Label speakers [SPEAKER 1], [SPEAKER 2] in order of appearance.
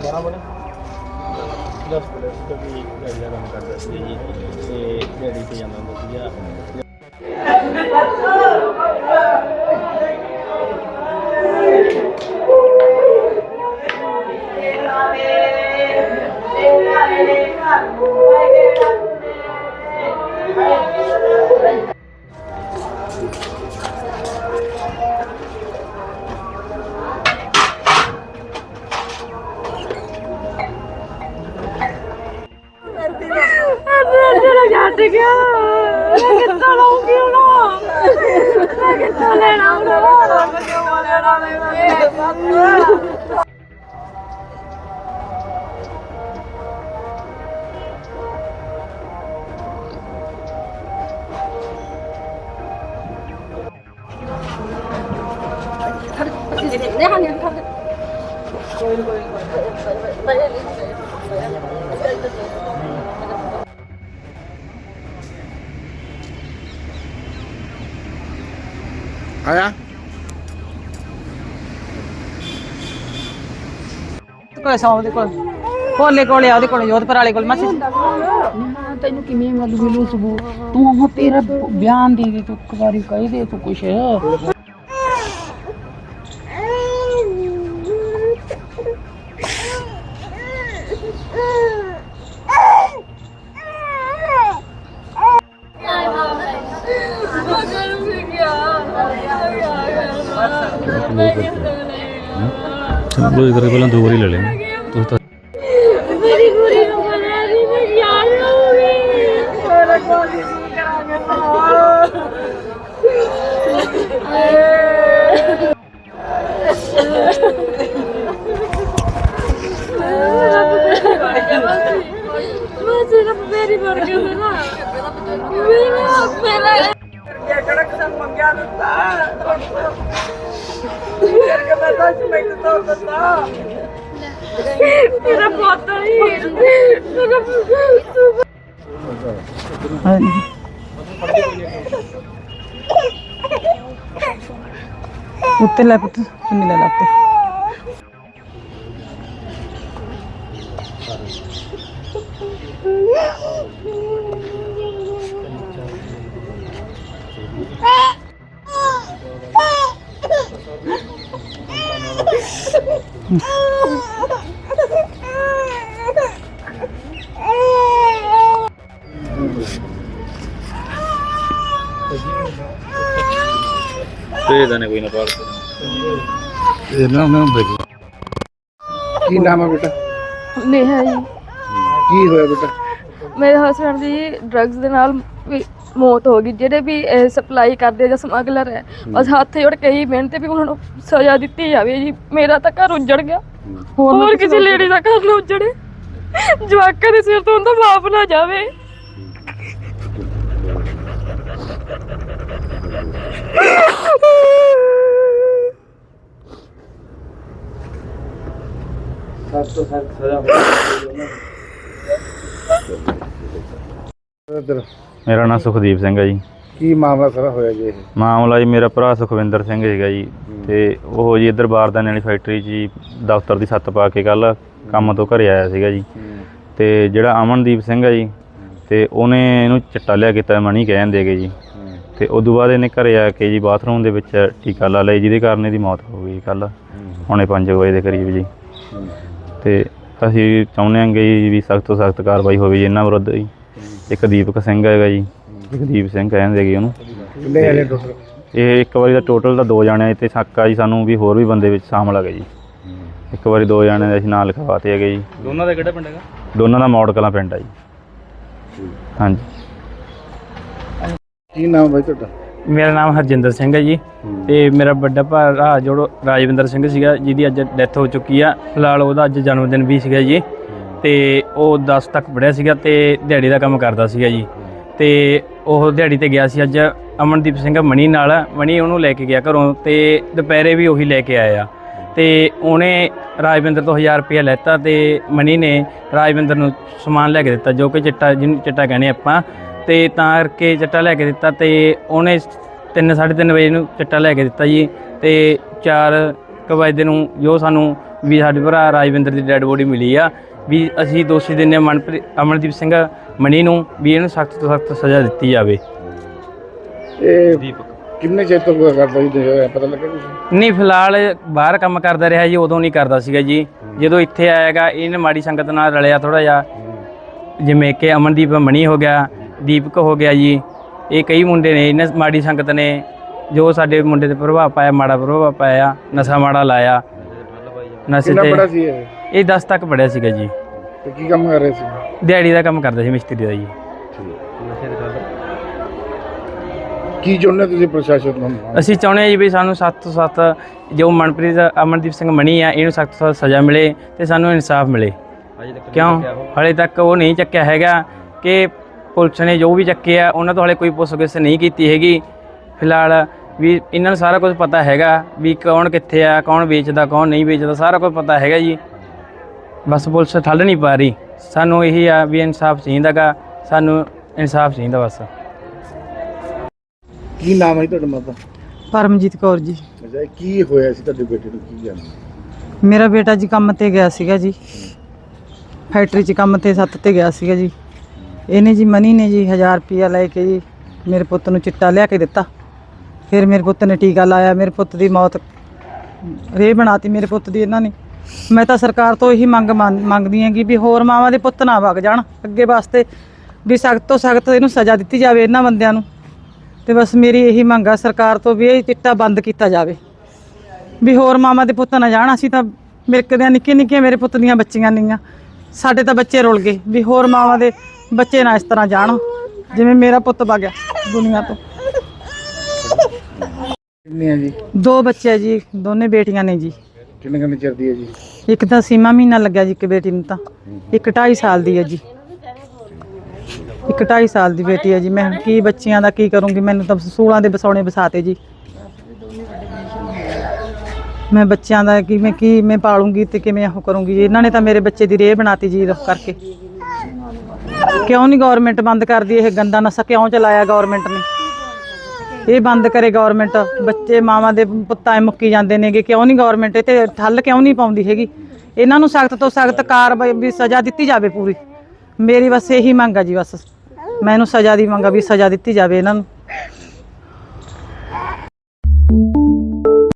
[SPEAKER 1] ਬਰਾਬਰ ਦਸ ਮਿੰਟ ਤੋਂ ਵੀ ਗੱਡੀ ਦਾ ਕੰਮ ਕਰਦਾ ਸੀ ਜੀ ਤੇ ਗੱਡੀ ਤੇ ਜਾਂਦਾ ਹੁੰਦਾ ਸੀਗਾ
[SPEAKER 2] ਚਲੋ ਛੱਡ ਗਿਆ ਮੈਂ ਕਿੱਥੋਂ ਲਾਉਂਗੀ ਹੁਣ ਮੈਂ ਕਿੱਥੋਂ ਲੈਣਾ ਹੁਣ ਰੱਬ ਕਿਉਂ ਲੈਣਾ ਮੈਨੂੰ
[SPEAKER 3] ਆਇਆ।
[SPEAKER 4] ਕੋਲੇ ਸੌ ਉਹਦੇ ਕੋਲ। ਕੋਲੇ ਕੋਲੇ ਆ ਉਹਦੇ ਕੋਲ ਜੋਧਪੁਰ ਵਾਲੇ ਕੋਲ। ਮਾਸੀ।
[SPEAKER 5] ਤੈਨੂੰ ਕਿਵੇਂ ਮਤਲਬ ਮਿਲੂ ਸਬੂਤ ਤੂੰ ਉਹ ਤੇਰਾ ਬਿਆਨ ਦੇ ਦੇ ਤੂੰ ਇੱਕ ਵਾਰੀ ਕਹਿ ਦੇ ਤੂੰ ਕੁਛ।
[SPEAKER 6] ਚਲੋ ਕਰੇ ਪਹਿਲਾਂ ਦੋ ਵਾਰੀ ਲੈ ਲੈਣਾ। ਤੁਸੀਂ ਤਾਂ
[SPEAKER 2] ਮੇਰੀ ਗੁਰੀ ਨੂੰ ਬਣਾ ਦੀ ਮੈਂ ਯਾਰ ਲਊਂਗੀ ਮੇਰਾ ਕੋਈ ਨਹੀਂ ਕਰਾਂਗੇ ਮੈਂ ਸਿਰਫ ਮੇਰੀ ਵਰਗਾ ਨਾ। ਮੇਰਾ ਮੇਰਾ
[SPEAKER 4] ਕਿਹੜਾ ਕਿਸਮ ਮੰਗਿਆ ਦਿੱਤਾ ਫਿਰ ਕਿ ਮੈਂ ਦੱਸ ਮੈਨੂੰ ਤਾਂ ਦਿੱਤਾ
[SPEAKER 2] ਮੇਰਾ ਪੋਤਾ ਹੀ ਮੇਰਾ ਤੂੰ
[SPEAKER 4] ਉੱਤੇ ਲੈ ਪੁੱਤ, ਚੁੰਨੀ ਲੈ ਲਾ ਉੱਤੇ
[SPEAKER 6] ਤੇ ਦਾਨੇ ਕੋਈ ਨਾ ਪਾੜ
[SPEAKER 3] ਇਹਨਾਂ ਨੂੰ ਬੇਟੀ ਕੀ ਨਾਮ ਹੈ ਬੇਟਾ?
[SPEAKER 7] ਨੇਹਾ ਜੀ।
[SPEAKER 3] ਕੀ ਹੋਇਆ ਬੇਟਾ?
[SPEAKER 7] ਮੇਰੇ ਹਸਬੰਡ ਦੀ ਡਰੱਗਸ ਦੇ ਨਾਲ ਵੀ ਮੌਤ ਹੋ ਗਈ ਜਿਹੜੇ ਵੀ ਸਪਲਾਈ ਕਰਦੇ ਜਾਂ ਸਮਗਲਰ ਹੈ ਬਸ ਹੱਥ ਜੋੜ ਕੇ ਹੀ ਮਿਹਨਤ ਵੀ ਉਹਨਾਂ ਨੂੰ ਸਜ਼ਾ ਦਿੱਤੀ ਜਾਵੇ ਜੀ। ਮੇਰਾ ਤਾਂ ਘਰ ਉੱਜੜ ਗਿਆ। ਹੋਰ ਕਿਸੇ ਲੇਡੀ ਦਾ ਘਰ ਨਾ ਉੱਜੜੇ। ਜਵਾਕਾਂ ਦੇ ਸਿਰ ਤੋਂ ਉਹਦਾ ਮਾਪ ਨਾ ਜਾਵੇ।
[SPEAKER 3] ਇੱਧਰ।
[SPEAKER 6] ਮੇਰਾ ਨਾਮ ਸੁਖਦੀਪ ਸਿੰਘ ਹੈ ਜੀ।
[SPEAKER 3] ਕੀ ਮਾਮਲਾ ਸਾਰਾ ਹੋਇਆ ਜੀ ਇਹ?
[SPEAKER 6] ਮਾਮਲਾ ਜੀ ਮੇਰਾ ਭਰਾ ਸੁਖਵਿੰਦਰ ਸਿੰਘ ਹੈਗਾ ਜੀ। ਤੇ ਉਹ ਜੀ ਇੱਧਰ ਬਾਰਦਾਨੇ ਵਾਲੀ ਫੈਕਟਰੀ 'ਚ ਜੀ ਦਫ਼ਤਰ ਦੀ ਛੱਤ ਪਾ ਕੇ ਕੱਲ ਕੰਮ ਤੋਂ ਘਰੇ ਆਇਆ ਸੀਗਾ ਜੀ। ਤੇ ਜਿਹੜਾ ਅਮਨਦੀਪ ਸਿੰਘ ਹੈ ਜੀ ਤੇ ਉਹਨੇ ਇਹਨੂੰ ਚਿੱਟਾ ਲਿਆ ਕੀਤਾ ਮਣੀ ਕਹਿ ਜਾਂਦੇ ਹੈਗੇ ਜੀ। ਤੇ ਉਦੋਂ ਬਾਅਦ ਇਹਨੇ ਘਰੇ ਆ ਕੇ ਜੀ ਬਾਥਰੂਮ ਦੇ ਵਿੱਚ ਟੀਕਾ ਲਾ ਲਿਆ ਜਿਹਦੇ ਕਾਰਨ ਇਹਦੀ ਮੌਤ ਹੋ ਗਈ ਕੱਲ ਹੁਣੇ 5 ਵਜੇ ਦੇ ਕਰੀਬ ਜੀ। ਤੇ ਅਸੀਂ ਚਾਹੁੰਦੇ ਹਾਂਗੇ ਜੀ ਵੀ ਸਖਤ ਤੋਂ ਸਖਤ ਕਾਰਵਾਈ ਹੋਵੇ ਜੀ ਇਹਨਾਂ ਵਿਰੁੱਧ ਜੀ। ਇੱਕ ਦੀਪਕ ਸਿੰਘ ਹੈਗਾ ਜੀ ਇੱਕ ਦੀਪ ਸਿੰਘ ਕਹਿੰਦੇ ਹੈਗੇ ਉਹਨੂੰ।
[SPEAKER 3] ਕਿੰਨੇ ਜਣੇ ਟੋਟਲ?
[SPEAKER 6] ਇਹ ਇੱਕ ਵਾਰੀ ਦਾ ਟੋਟਲ ਦਾ ਦੋ ਜਾਣੇ ਤੇ ਸ਼ੱਕ ਆ ਜੀ ਸਾਨੂੰ ਵੀ ਹੋਰ ਵੀ ਬੰਦੇ ਵਿੱਚ ਸ਼ਾਮਲ ਹੈਗੇ ਜੀ। ਇੱਕ ਵਾਰੀ ਦੋ ਜਾਣੇ ਦੇ ਅਸੀਂ ਨਾਂ ਲਿਖਵਾਤੇ ਹੈਗੇ ਜੀ।
[SPEAKER 1] ਦੋਨਾਂ ਦਾ ਕਿਹੜਾ ਪਿੰਡ ਹੈਗਾ?
[SPEAKER 6] ਦੋਨਾਂ ਦਾ ਮੌੜ ਕਲਾਂ ਪਿੰਡ ਆ ਜੀ। ਹਾਂਜੀ।
[SPEAKER 3] ਕੀ ਨਾਮ ਹੈ ਤੁਹਾਡਾ?
[SPEAKER 1] ਮੇਰਾ ਨਾਮ ਹਰਜਿੰਦਰ ਸਿੰਘ ਹੈ ਜੀ। ਤੇ ਮੇਰਾ ਵੱਡਾ ਭਰਾ ਜੋ ਰਾਜਵਿੰਦਰ ਸਿੰਘ ਸੀਗਾ ਜਿਹਦੀ ਅੱਜ ਡੈਥ ਹੋ ਚੁੱਕੀ ਆ। ਫਿਲਹਾਲ ਉਹਦਾ ਅੱਜ ਜਨਮ ਦਿਨ ਵੀ ਸੀਗਾ ਜੀ। ਤੇ ਉਹ 10 ਤੱਕ ਪੜਿਆ ਸੀਗਾ ਤੇ ਦਿਹਾੜੀ ਦਾ ਕੰਮ ਕਰਦਾ ਸੀਗਾ ਜੀ। ਤੇ ਉਹ ਦਿਹਾੜੀ ਤੇ ਗਿਆ ਸੀ ਅੱਜ ਅਮਨਦੀਪ ਸਿੰਘ ਮਣੀ ਨਾਲ। ਮਣੀ ਉਹਨੂੰ ਲੈ ਕੇ ਗਿਆ ਘਰੋਂ ਤੇ ਦੁਪਹਿਰੇ ਵੀ ਉਹੀ ਲੈ ਕੇ ਆਇਆ। ਤੇ ਉਹਨੇ ਰਾਜਵਿੰਦਰ ਤੋਂ 1000 ਰੁਪਏ ਲੈਤਾ ਤੇ ਮਨੀ ਨੇ ਰਾਜਵਿੰਦਰ ਨੂੰ ਸਮਾਨ ਲੈ ਕੇ ਦਿੱਤਾ, ਜੋ ਕਿ ਚਿੱਟਾ ਜਿਹਨੂੰ ਚਿੱਟਾ ਕਹਿੰਦੇ ਆਪਾਂ। ਤੇ ਤਾਂ ਕਰਕੇ ਚਿੱਟਾ ਲੈ ਕੇ ਦਿੱਤਾ ਤੇ ਉਹਨੇ 3:30 ਵਜੇ ਨੂੰ ਚਿੱਟਾ ਲੈ ਕੇ ਦਿੱਤਾ ਜੀ। ਤੇ 4 ਵਜੇ ਨੂੰ ਜੋ ਸਾਨੂੰ ਵੀ ਸਾਡੇ ਭਰਾ ਰਾਜਵਿੰਦਰ ਦੀ ਡੈੱਡ ਬੋਡੀ ਮਿਲੀ ਆ ਵੀ ਅਸੀਂ ਦੋਸ਼ੀ ਦਿੰਦੇ ਹਾਂ ਮਨਪ੍ਰੀਤ ਅਮਨਦੀਪ ਸਿੰਘ ਮਣੀ ਨੂੰ ਵੀ ਇਹਨੂੰ ਸਖਤ ਤੋਂ ਸਖਤ ਸਜ਼ਾ ਦਿੱਤੀ ਜਾਵੇ।
[SPEAKER 3] ਇਹ ਕਿੰਨੇ ਚਿਰ ਤੋਂ ਕਰਦਾ ਜੀ ਪਤਾ ਲੱਗਾ ਕੁਝ
[SPEAKER 1] ਨਹੀਂ ਫਿਲਹਾਲ ਬਾਹਰ ਕੰਮ ਕਰਦਾ ਰਿਹਾ ਜੀ ਉਦੋਂ ਨਹੀਂ ਕਰਦਾ ਸੀਗਾ ਜੀ। ਜਦੋਂ ਇੱਥੇ ਆਏਗਾ ਇਹਨੇ ਮਾੜੀ ਸੰਗਤ ਨਾਲ ਰਲਿਆ ਥੋੜਾ ਜਿਹਾ। ਜਿਵੇਂ ਕਿ ਅਮਨਦੀਪ ਮਣੀ ਹੋ ਗਿਆ ਦੀਪਕ ਹੋ ਗਿਆ ਜੀ ਇਹ ਕਈ ਮੁੰਡੇ ਨੇ ਇਹਨਾਂ ਮਾੜੀ ਸੰਗਤ ਨੇ ਜੋ ਸਾਡੇ ਮੁੰਡੇ ਤੇ ਪ੍ਰਭਾਵ ਪਾਇਆ ਮਾੜਾ ਪ੍ਰਭਾਵ ਪਾਇਆ ਨਸ਼ਾ ਮਾੜਾ ਲਾਇਆ। ਨਸ਼ੇ
[SPEAKER 3] ਕਿੰਨਾ ਬੜਾ
[SPEAKER 1] ਤੇ
[SPEAKER 3] ਸੀ ਇਹ?
[SPEAKER 1] ਇਹ 10 ਤੱਕ ਪੜਿਆ ਸੀਗਾ ਜੀ।
[SPEAKER 3] ਤੇ ਕੀ ਕੰਮ ਕਰ ਰਹੇ ਸੀ?
[SPEAKER 1] ਦਿਹਾੜੀ ਦਾ ਕੰਮ ਕਰਦਾ ਸੀ ਮਿਸਤਰੀ ਦਾ ਜੀ।
[SPEAKER 3] ਕੀ ਚਾਹੁੰਦੇ ਤੁਸੀਂ ਪ੍ਰਸ਼ਾਸਨ ਨੂੰ
[SPEAKER 1] ਅਸੀਂ ਚਾਹੁੰਦੇ ਹਾਂ ਜੀ ਵੀ ਸਾਨੂੰ ਸਖਤ ਤੋਂ ਸਖਤ ਜੋ ਮਨਪ੍ਰੀਤ ਅਮਨਦੀਪ ਸਿੰਘ ਮਣੀ ਆ ਇਹਨੂੰ ਸਖਤ ਤੋਂ ਸਖਤ ਸਜ਼ਾ ਮਿਲੇ ਤੇ ਸਾਨੂੰ ਇਨਸਾਫ ਮਿਲੇ। ਕਿਉਂ? ਹਲੇ ਤੱਕ ਉਹ ਨਹੀਂ ਚੱਕਿਆ ਹੈਗਾ ਕਿ ਪੁਲਿਸ ਨੇ ਜੋ ਵੀ ਚੱਕਿਆ ਉਹਨਾਂ ਤੋਂ ਹਲੇ ਕੋਈ ਪੁੱਛਗਿੱਛ ਨਹੀਂ ਕੀਤੀ ਹੈਗੀ। ਫਿਲਹਾਲ ਵੀ ਇਹਨਾਂ ਨੂੰ ਸਾਰਾ ਕੁਝ ਪਤਾ ਹੈਗਾ ਵੀ ਕੌਣ ਕਿੱਥੇ ਆ ਕੌਣ ਵੇਚਦਾ ਕੌਣ ਨਹੀਂ ਵੇਚਦਾ ਸਾਰਾ ਕੁਝ ਪਤਾ ਹੈਗਾ ਜੀ। ਬਸ ਪੁਲਿਸ ਠੱਲ ਨਹੀਂ ਪਾ ਰਹੀ। ਸਾਨੂੰ ਇਹੀ ਆ ਵੀ ਇਨਸਾਫ ਚਾਹੀਦਾਗਾ। ਸਾਨੂੰ ਇਨਸਾਫ ਚਾਹੀਦਾ ਬਸ।
[SPEAKER 3] ਕੀ ਨਾਮ ਹੈ ਜੀ ਤੁਹਾਡਾ ਮਾਤਾ?
[SPEAKER 4] ਪਰਮਜੀਤ ਕੌਰ ਜੀ।
[SPEAKER 3] ਅੱਛਾ ਕੀ ਹੋਇਆ ਸੀ ਤੁਹਾਡੇ ਬੇਟੇ ਨੂੰ? ਕੀ ਜਾਣਦੇ
[SPEAKER 4] ਮੇਰਾ ਬੇਟਾ ਜੀ ਕੰਮ ਤੇ ਗਿਆ ਸੀਗਾ ਜੀ। ਫੈਕਟਰੀ 'ਚ ਕੰਮ ਤੇ ਸੱਤ ਤੇ ਗਿਆ ਸੀਗਾ ਜੀ। ਇਹਨੇ ਜੀ ਮਨੀ ਨੇ ਜੀ 1000 ਰੁਪਿਆ ਲੈ ਕੇ ਜੀ ਮੇਰੇ ਪੁੱਤ ਨੂੰ ਚਿੱਟਾ ਲਿਆ ਕੇ ਦਿੱਤਾ। ਫਿਰ ਮੇਰੇ ਪੁੱਤ ਨੇ ਟੀਕਾ ਲਾਇਆ। ਮੇਰੇ ਪੁੱਤ ਦੀ ਮੌਤ ਰੇ ਬਣਾਤੀ ਮੇਰੇ ਪੁੱਤ ਦੀ ਇਹਨਾਂ ਨੇ। ਮੈਂ ਤਾਂ ਸਰਕਾਰ ਤੋਂ ਇਹੀ ਮੰਗ ਮੰਨ- ਮੰਗਦੀ ਹਾਂ ਕਿ ਵੀ ਹੋਰ ਮਾਵਾਂ ਦੇ ਪੁੱਤ ਨਾ ਵਗ ਜਾਣ ਅੱਗੇ ਵਾਸਤੇ ਵੀ ਸਖਤ ਤੋਂ ਸਖਤ ਇਹਨੂੰ ਸਜ਼ਾ ਦਿੱਤੀ ਜਾਵੇ ਇਹਨਾਂ ਬੰਦਿਆਂ ਨੂੰ। ਤੇ ਬਸ ਮੇਰੀ ਇਹੀ ਮੰਗ ਆ ਸਰਕਾਰ ਤੋਂ ਵੀ ਇਹ ਚਿੱਟਾ ਬੰਦ ਕੀਤਾ ਜਾਵੇ। ਵੀ ਹੋਰ ਮਾਮਾ ਦੇ ਪੁੱਤ ਨਾ ਜਾਣ ਅਸੀਂ ਤਾਂ ਮਿਲਕਦੇ ਨਿੱਕੇ ਨਿੱਕੇ ਮੇਰੇ ਪੁੱਤ ਦੀਆਂ ਬੱਚੀਆਂ ਨਹੀਂਆਂ ਸਾਡੇ ਤਾਂ ਬੱਚੇ ਰੁਲ ਗਏ ਵੀ ਹੋਰ ਮਾਵਾਂ ਦੇ ਬੱਚੇ ਨਾ ਇਸ ਤਰ੍ਹਾਂ ਜਾਣ। ਜਿਵੇਂ ਮੇਰਾ ਪੁੱਤ ਵਗ ਗਿਆ ਦੁਨੀਆ ਤੋਂ।
[SPEAKER 3] ਕਿੰਨੇ ਆ ਜੀ?
[SPEAKER 4] ਦੋ ਬੱਚੇ ਆ ਜੀ ਦੋਨੇ ਬੇਟੀਆਂ ਨੇ ਜੀ।
[SPEAKER 3] ਕਿੰਨੇ ਕਿੰਨੇ ਚਿਰ ਦੀ ਹੈ ਜੀ?
[SPEAKER 4] ਇੱਕ ਤਾਂ ਸੀਮਾ ਮਹੀਨਾ ਲੱਗਿਆ ਜੀ ਇੱਕ ਬੇਟੀ ਨੂੰ ਤਾਂ। ਇੱਕ 2.5 ਸਾਲ ਦੀ ਹੈ ਜੀ। ਇੱਕ 2.5 ਸਾਲ ਦੀ ਬੇਟੀ ਹੈ ਜੀ। ਮੈਂ ਕੀ ਬੱਚਿਆਂ ਦਾ ਕੀ ਕਰੂੰਗੀ? ਮੈਨੂੰ ਤਾਂ ਸੂਲਾਂ ਦੇ ਬਸੌਣੇ ਬਸਾਤੇ ਜੀ। ਮੈਂ ਬੱਚਿਆਂ ਦਾ ਕਿਵੇਂ ਕੀ ਮੈਂ ਪਾਲੂੰਗੀ ਤੇ ਕਿਵੇਂ ਉਹ ਕਰੂੰਗੀ ਜੀ? ਇਹਨਾਂ ਨੇ ਤਾਂ ਮੇਰੇ ਬੱਚੇ ਦੀ ਰੇਹ ਬਣਾਤੀ ਜੀ ਰੁੱਖ ਕਰਕੇ। ਕਿਉਂ ਨਹੀਂ ਗਵਰਨਮੈਂਟ ਬੰਦ ਕਰਦੀ ਇਹ ਗੰਦਾ ਨਸ਼ਾ? ਕਿਉਂ ਚਲਾਇਆ ਗਵਰਨਮੈਂਟ ਨੇ? ਇਹ ਬੰਦ ਕਰੇ ਗਵਰਨਮੈਂਟ ਬੱਚੇ, ਮਾਵਾਂ ਦੇ ਪੁੱਤਾਂ ਮੁੱਕੀ ਜਾਂਦੇ ਨੇਗੇ। ਕਿਉਂ ਨਹੀਂ ਗਵਰਨਮੈਂਟ ਇਹ ਤੇ ਠੱਲ ਕਿਉਂ ਨਹੀਂ ਪਾਉਂਦੀ ਹੈਗੀ? ਇਹਨਾਂ ਨੂੰ ਸਖਤ ਤੋਂ ਸਖਤ ਕਾਰਵਾਈ ਵੀ ਸਜ਼ਾ ਦਿੱਤੀ ਜਾਵੇ ਪੂਰੀ। ਮੇਰੀ ਬਸ ਇਹੀ ਮੰਗ ਆ ਜੀ ਬਸ। ਮੈਨੂੰ ਸਜ਼ਾ ਦੀ ਮੰਗ ਆ ਵੀ ਸਜ਼ਾ ਦਿੱਤੀ ਜਾਵੇ ਇਹਨਾਂ ਨੂੰ।